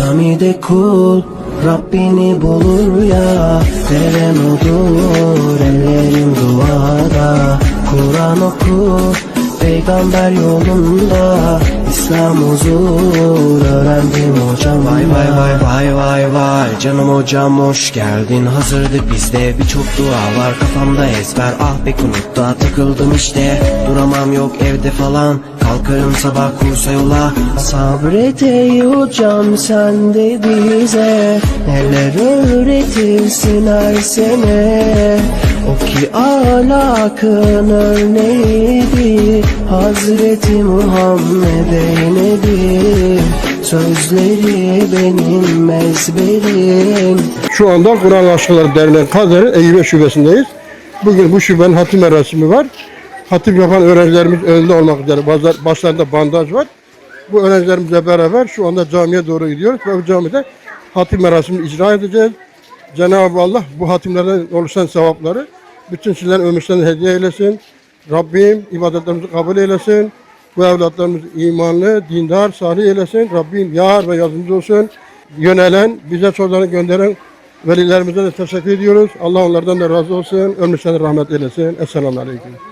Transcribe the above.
Camide kul Rabbini bulur ya. Verem odur ellerim duada. Kur'an oku Peygamber yolunda. İslam huzur öğrendim hocam Vay vay vay vay vay vay. Canım hocam hoş geldin. Hazırdık bizde birçok dua var. Kafamda ezber. Ah be kunutta Takıldım işte. Duramam yok evde falan Kalkarım sabah kursa yola. Sabret ey hocam sen de bize. Neler öğretirsin her sene? O ki ahlakın örneğidir Hazreti Muhammed'e nedir? Sözleri benim ezberim. Şu anda Kur'an Aşıkları Derneği Kader'in Eyüp Şubesindeyiz. Bugün bu şubenin hatim merasimi var. Hatim yapan öğrencilerimiz önünde olmak üzere bazılar- başlarında bandaj var. Bu öğrencilerimizle beraber şu anda camiye doğru gidiyoruz ve bu camide hatim merasimini icra edeceğiz. Cenab-ı Allah bu hatimlerden oluşan sevapları bütün sizlerin ömürlerine hediye eylesin. Rabbim ibadetlerimizi kabul eylesin. Bu evlatlarımız imanlı, dindar, salih eylesin. Rabbim yar ve yardımcı olsun. Yönelen, bize sorularını gönderen velilerimize de teşekkür ediyoruz. Allah onlardan da razı olsun. Ölmüşlerine rahmet eylesin. Esselamu Aleyküm.